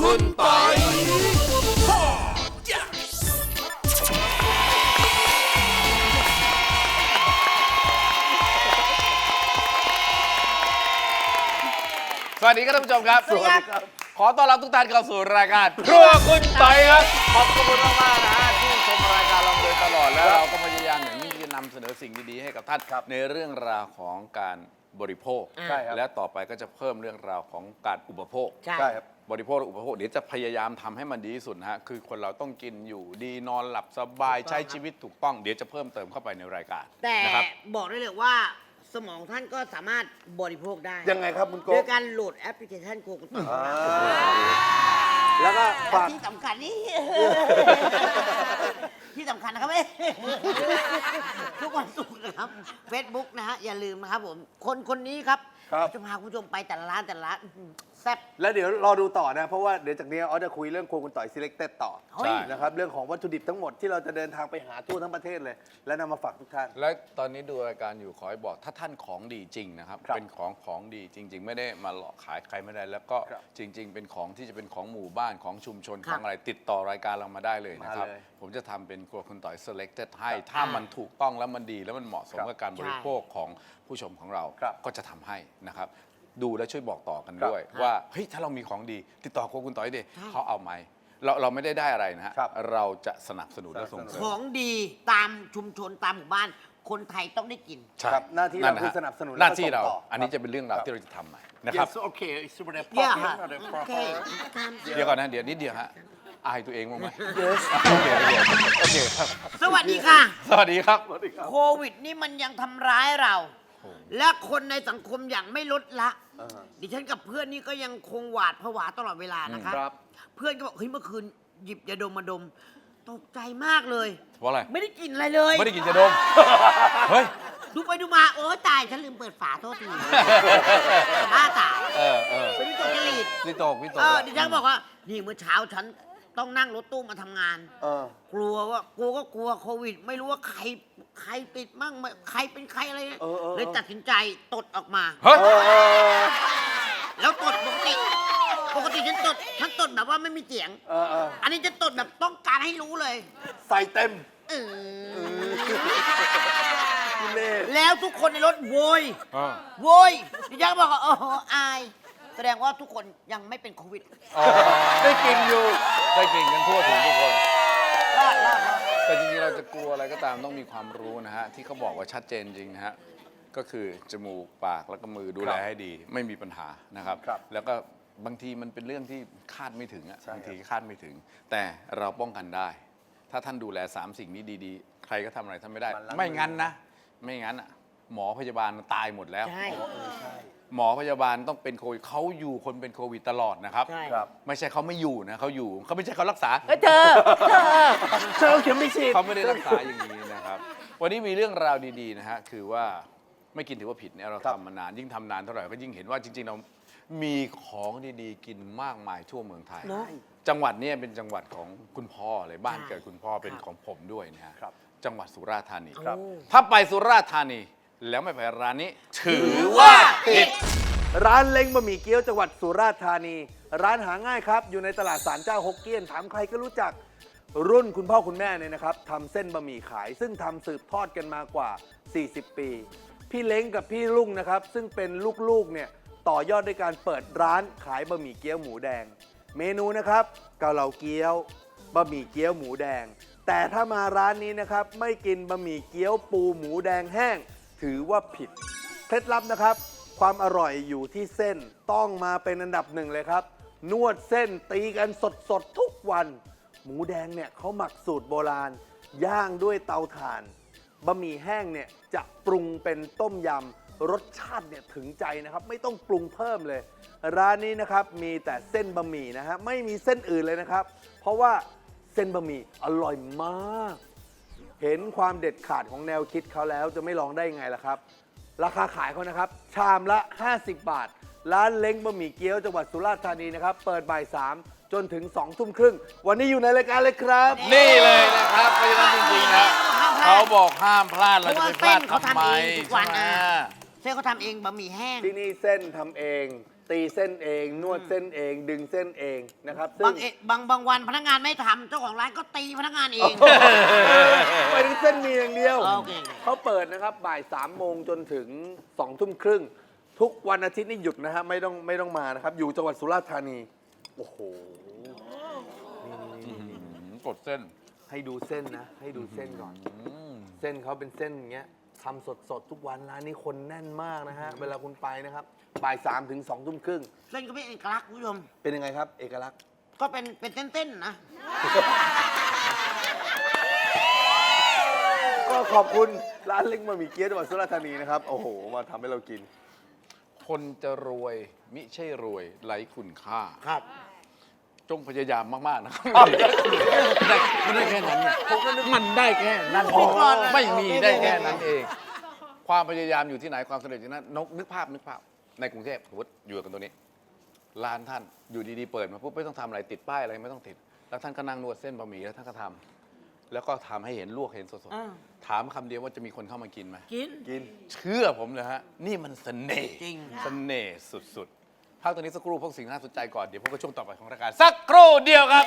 คุณปอยสวัสดีครับท่านผู้ชมครับ สวัสดีครับ ขอต้อนรับทุกท่านเข้าสู่รายการครัวคุณต่อยครับ ขอบคุณมากๆนะฮะที่ชมรายการเราโดยตลอดแล้วเราก็พยายามอย่างยิ่งที่จะนำเสนอสิ่งดีๆให้กับท่านในเรื่องราวของการบริโภค ใช่ครับ และต่อไปก็จะเพิ่มเรื่องราวของการอุปโภค ใช่ครับ บริโภคและอุปโภคเดี๋ยวจะพยายามทำให้มันดีที่สุดนะฮะคือคนเราต้องกินอยู่ดีนอนหลับสบายใช้ชีวิตถูกต้องเดี๋ยวจะเพิ่มเติมเข้าไปในรายการแต่นะครับ บอกได้เลยว่าสมองท่านก็สามารถบริโภคได้ยังไงครับคุณโกโดยการโหลดแอปพลิเคชันโกกุต่อแล้วก็ฝาก ที่สำคัญนี่ ที่สำคัญนะครับเอ้ยทุกวันศุกร์นะครับ Facebook นะฮะอย่าลืมนะครับผม คนคนนี้ครับครับ จะพาคุณผู้ชมไปแต่ละร้านแต่ละร้านอื้อหือ แซ่บ แล้วเดี๋ยวรอดูต่อนะ เพราะว่าเดี๋ยวจากนี้ออสจะคุยเรื่องโครัวคุณต่อย selected ต่อเฮ้ย นะครับเรื่องของวัตถุดิบทั้งหมดที่เราจะเดินทางไปหาทั่วทั้งประเทศเลย และนำมาฝากทุกท่าน และตอนนี้ดูรายการอยู่ขอให้บอกถ้าท่านของดีจริงนะครับ ครับเป็นของของดีจริง ๆ ไม่ได้มาหลอกขายใครไม่ได้ แล้วก็ครับจริง ๆ เป็นของที่จะเป็นของหมู่บ้านของชุมชนคขรับองอะไรติดต่อรายการเรามาได้เลยนะครับ มาเลยผมจะทำเป็นครัวคุณต่อย selected ให้ ถ้ามันถูกต้องแล้วมันดีแล้วมันเหมาะสมครับกับการบริโภคของผู้ชมของเราครับ ก็จะทำให้นะครับ ดูและช่วยบอกต่อกันครับด้วย ว่าเฮ้ยถ้าเรามีของดี ติดต่อครัวคุณต่อยดิเขาเอาไหมเราเราไม่ได้ได้อะไรนะฮะครับ เราจะสนับสนุนและส่งเสริขมองดีตามชุมชนตามหมู่บ้าน คนไทยต้องได้กิน ใช่ครับหน้าที่เราะคือฮะสนับสนุนหน้าที่เราและส่งต่ออั อันนี้จะเป็นเรื่องราวที่เราจะทำใหม่นะครับ Yes okay it's super อย่า important โอเค เดี๋ยวก่อนนะเดี๋ยวนิดเดียวฮะอายตัวเองบ้างไหม Yes โอเคโอเคโอเคครับ สวัสดีค่ะ สวัสดีครับ โควิดนี่มันยังทำร้ายเรา และคนในสังคมอย่างไม่ลดละ อ่าฮะดิฉันกับเพื่อนนี่ก็ยังคงหวาดผวาตลอดเวลานะคะครับ เพื่อนก็บอกเฮ้ยเมื่อคืนหยิบยาดมมาดม ตกใจมากเลย เพราะอะไร ไม่ได้กลินอะไรเลยไม่ได้กินจะดม เฮ้ย ดูไปดูมาโอ้ตายฉันลืมเปิดฝาโทษทีบ้าตายเออเออเป็นวิตกจริต วิตกวิตกเออดิฉันบอกว่า นี่เมื่อเช้าฉัน ต้องนั่งรถตู้มาทำงาน เออกลัวว่ากลัวก็กลัวโควิด ไม่รู้ว่าใครใครติดมั่งไม่ใครเป็นใครอะไรเนี่ยเออเออเออเลยตัดสินใจตดออกมา เฮ้ย เออเออแล้วตดปกติ ปกติฉันตดฉันตดแบบว่าไม่มีเสียง เออเอออันนี้จะตดแบบต้องการให้รู้เลยใส่เต็มเออกิเลสแล้วทุกคนในรถโวยเออโวยดิฉันก็บอกว่าโอ้โหอาย แสดงว่าทุกคนยังไม่เป็นโควิดอ๋อได้กินอยู่ได้กินกันทั่วถึงทุกคน รอดรอดรอดแต่จริงๆ เราจะกลัวอะไรก็ตามต้องมีความรู้นะฮะ ที่เขาบอกว่าชัดเจนจริงนะฮะ ก็คือจมูกปากแล้วก็มือดูแลให้ดี ไม่มีปัญหานะครับ ครับแล้วก็บางทีมันเป็นเรื่องที่คาดไม่ถึงอะใช่ครับ บางทีคาดไม่ถึง แต่เราป้องกันได้ ถ้าท่านดูแล3สิ่งนี้ดีๆ ใครก็ทำอะไรท่านไม่ได้ มันล้างไม่งั้นมือนะ ไม่งั้นอะหมอพยาบาลตายหมดแล้ว ใช่ หมอพยาบาลต้องเป็นโควิดเขาอยู่คนเป็นโควิดตลอดนะครับ ใช่ ครับ ไม่ใช่เขาไม่อยู่นะเขาอยู่เขาไม่ใช่เขารักษาเฮ้ยเธอเธอเชิญเข็มไม่ฉีด เขาไม่ได้รักษาอย่างนี้นะครับ วันนี้มีเรื่องราวดีๆนะฮะ คือว่าไม่กินถือว่าผิดเนี่ยเราครับ ทำมานาน ยิ่งทำนานเท่าไหร่ก็ยิ่งเห็นว่าจริงๆเรามีของดีๆ กินมากมายทั่วเมืองไทย เนอะจังหวัดเนี้เป็นจังหวัดของคุณพ่อเลยบ้านใช่เกิดคุณพ่อเป็นครับของผมด้วยนะฮะครับจังหวัดสุราษฎร์ธานี ครับโอ้ถ้าไปสุราษฎร์ธานี แล้วไม่ไปร้านนี้ ถือว่าผิด ร้านเล้งบะหมี่เกี๊ยวจังหวัดสุราษฎร์ธานี ร้านหาง่ายครับ อยู่ในตลาดสารเจ้าฮกเกี้ยน ถามใครก็รู้จัก รุ่นคุณพ่อคุณแม่เนี่ยนะครับทำเส้นบะหมี่ขาย ซึ่งทำสืบทอดกันมากว่า 40 ปี พี่เล้งกับพี่ลุงนะครับ ซึ่งเป็นลูกๆเนี่ยต่อยอดด้วยการเปิดร้านขายบะหมี่เกี๊ยวหมูแดง เมนูนะครับเกาเหลาเกี๊ยวบะหมี่เกี๊ยวหมูแดง แต่ถ้ามาร้านนี้นะครับไม่กินบะหมี่เกี๊ยวปูหมูแดงแห้ง ถือว่าผิด เคล็ดลับนะครับ ความอร่อยอยู่ที่เส้นต้องมาเป็นอันดับหนึ่งเลยครับ นวดเส้นตีกันสดๆ ทุกวัน หมูแดงเนี่ยเขาหมักสูตรโบราณ ย่างด้วยเตาถ่านบะหมี่แห้งเนี่ยจะปรุงเป็นต้มยำรสชาติเนี่ยถึงใจนะครับ ไม่ต้องปรุงเพิ่มเลย ร้านนี้นะครับมีแต่เส้นบะหมี่นะฮะไม่มีเส้นอื่นเลยนะครับ เพราะว่าเส้นบะหมี่อร่อยมาก เห็นความเด็ดขาดของแนวคิดเขาแล้วจะไม่ลองได้ไงล่ะครับ ราคาขายเขานะครับ ชามละ 50 บาท ร้านเล้งบะหมี่เกี๊ยวจังหวัดสุราษฎร์ธานีนะครับ เปิดบ่าย3จนถึง2ทุ่มครึ่ง วันนี้อยู่ในรายการเลยครับ นี่เลยนะครับเพราะฉะนั้นจริงๆนะเขาบอกห้ามพลาดเราจะไปพลาดทำไมเพราะว่าเส้นเขาทำเองทุกวันใช่ไหมอะเส้นเขาทำเองบะหมี่แห้ง ที่นี่เส้นทำเอง ตีเส้นเอง นวดเส้นเอง ดึงเส้นเองนะครับซึ่บางง เอบางบางวันพนักงานไม่ทำเจ้าของร้านก็ตีพนักงานเองไปถึง เส้นหมีอย่างเดียว โอเค เขาเปิดนะครับบ่ายสามโมงจนถึงสองทุ่มครึ่ง ทุกวันอาทิตย์นี่หยุดนะฮะไม่ต้องไม่ต้องมานะครับ อยู่จังหวัดสุราษฎร์ธานี โอ้โห กดเส้น ให้ดูเส้นนะ ให้ดูเส้นก่อนอืมเส้นเขาเป็นเส้นอย่างเงี้ยทำสดสดๆ ทุกวันร้านนี้คนแน่นมากนะฮะ เวลาคุณไปนะครับบ่ายสามถึงสองทุ่มครึ่ง เส้นก็เป็นเอกลักษณ์คุณผู้ชม เป็นยังไงครับ เอกลักษณ์ ก็เป็นเป็นเส้นๆนะ ก็ขอบคุณร้านเล็กบะหมี่เกี๊ยวจังหวัดสุราษฎร์ธานีนะครับ โอ้โห มาทำให้เรากิน คนจะรวยมิใช่รวยไร้คุณค่า ครับ จงพยายามมาก ๆ นะครับมันได้แค่นั้นเนี่ยมันได้แค่นั้นอ๋อไม่มีได้แค่นั้นเอง ความพยายามอยู่ที่ไหนความสำเร็จอยู่ที่นั้นนกนึกภาพนึกภาพ ในกรุงเทพสมมติอยู่กันตรงนี้ ร้านท่านอยู่ดีๆเปิดมาปุ๊บไม่ต้องทำอะไรติดป้ายอะไรไม่ต้องติด แล้วท่านก็นั่งนวดเส้นบะหมี่แล้วท่านก็ทำ แล้วก็ทำให้เห็นลวกเห็นสดอ่า ๆ ถามคำเดียวว่าจะมีคนเข้ามากินไหม กิน กิน เชื่อผมเลยฮะ นี่มันเสน่ห์จริง เสน่ห์สุดๆพักตรงนี้สักครู่พวกสิ่งน่าสนใจก่อน เดี๋ยวพบกับช่วงต่อไปของรายการสักครู่เดียวครับ